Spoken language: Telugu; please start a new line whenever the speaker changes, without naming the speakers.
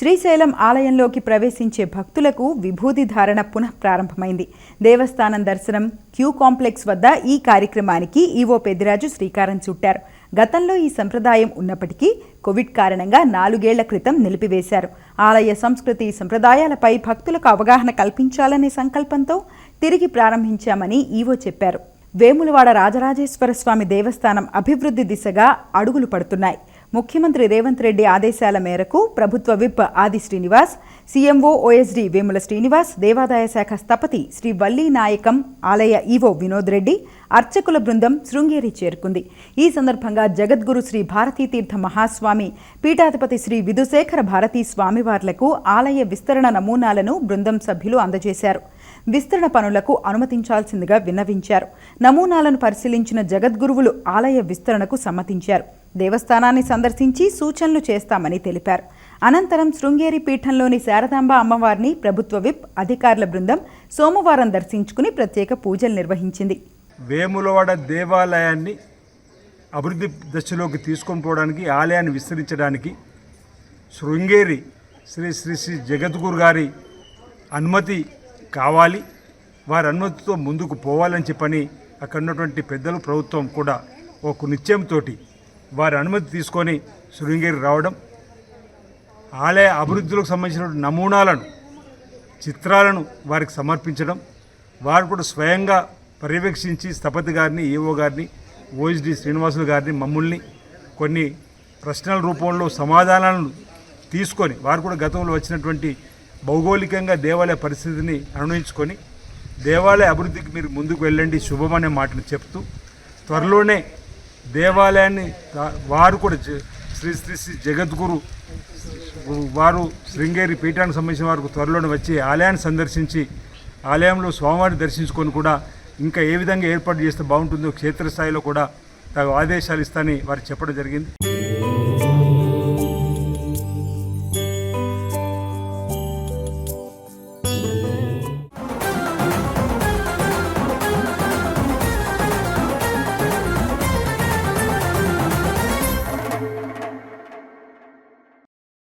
శ్రీశైలం ఆలయంలోకి ప్రవేశించే భక్తులకు విభూది ధారణ పునః ప్రారంభమైంది. దేవస్థానం దర్శనం క్యూ కాంప్లెక్స్ వద్ద ఈ కార్యక్రమానికి ఈవో పెద్దిరాజు శ్రీకారం చుట్టారు. గతంలో ఈ సంప్రదాయం ఉన్నప్పటికీ కోవిడ్ కారణంగా నాలుగేళ్ళ క్రితం నిలిపివేశారు. ఆలయ సంస్కృతి సంప్రదాయాలపై భక్తులకు అవగాహన కల్పించాలనే సంకల్పంతో తిరిగి ప్రారంభించామని ఈవో చెప్పారు. వేములవాడ రాజరాజేశ్వర స్వామి దేవస్థానం అభివృద్ధి దిశగా అడుగులు పడుతున్నాయి. ముఖ్యమంత్రి రేవంత్ రెడ్డి ఆదేశాల మేరకు ప్రభుత్వ whip Adi Srinivas CMO OSD Vemula Srinivas దేవాదాయ శాఖ స్థపతి శ్రీ వల్లి నాయకం ఆలయ ఈవో వినోద్ రెడ్డి అర్చకుల బృందం శృంగేరి చేరుకుంది. ఈ సందర్భంగా జగద్గురు శ్రీ భారతీ తీర్థ మహాస్వామి పీఠాధిపతి శ్రీ విధుశేఖర భారతీ స్వామివార్లకు ఆలయ విస్తరణ నమూనాలను బృందం సభ్యులు అందజేశారు. విస్తరణ పనులకు అనుమతించాల్సిందిగా విన్నవించారు. నమూనాలను పరిశీలించిన జగద్గురువులు ఆలయ విస్తరణకు సమ్మతించారు. దేవస్థానాన్ని సందర్శించి సూచనలు చేస్తామని తెలిపారు. అనంతరం శృంగేరి పీఠంలోని శారదాంబ అమ్మవారిని ప్రభుత్వ విప్ అధికారుల బృందం సోమవారం దర్శించుకుని ప్రత్యేక పూజలు నిర్వహించింది.
వేములవాడ దేవాలయాన్ని అభివృద్ధి దశలోకి తీసుకొని పోవడానికి ఆలయాన్ని విస్తరించడానికి శృంగేరి శ్రీ శ్రీ శ్రీ జగద్గురు గారి అనుమతి కావాలి వారి అనుమతితో ముందుకు పోవాలని చెప్పని అక్కడ ఉన్నటువంటి పెద్దలు ప్రభుత్వం కూడా ఒక నిశ్చయంతో వారి అనుమతి తీసుకొని శృంగేరి రావడం ఆలయ అభివృద్ధిలోకి సంబంధించిన నమూనాలను చిత్రాలను వారికి సమర్పించడం వారు కూడా స్వయంగా పర్యవేక్షించి స్థపతి గారిని ఏఓ గారిని ఓఎస్డి శ్రీనివాసులు గారిని మమ్మల్ని కొన్ని ప్రశ్నల రూపంలో సమాధానాలను తీసుకొని వారు కూడా గతంలో వచ్చినటువంటి భౌగోళికంగా దేవాలయ పరిస్థితిని అనుభవించుకొని దేవాలయ అభివృద్ధికి మీరు ముందుకు వెళ్ళండి శుభం అనే మాటను చెప్తూ త్వరలోనే దేవాలయాన్ని వారు కూడా శ్రీ శ్రీ శ్రీ జగద్గురు వారు శృంగేరి పీఠానికి సంబంధించిన వారు త్వరలోనే వచ్చి ఆలయాన్ని సందర్శించి ఆలయంలో స్వామివారిని దర్శించుకొని కూడా ఇంకా ఏ విధంగా ఏర్పాటు చేస్తే బాగుంటుందో క్షేత్రస్థాయిలో కూడా తగు ఆదేశాలు ఇస్తానని వారు చెప్పడం జరిగింది.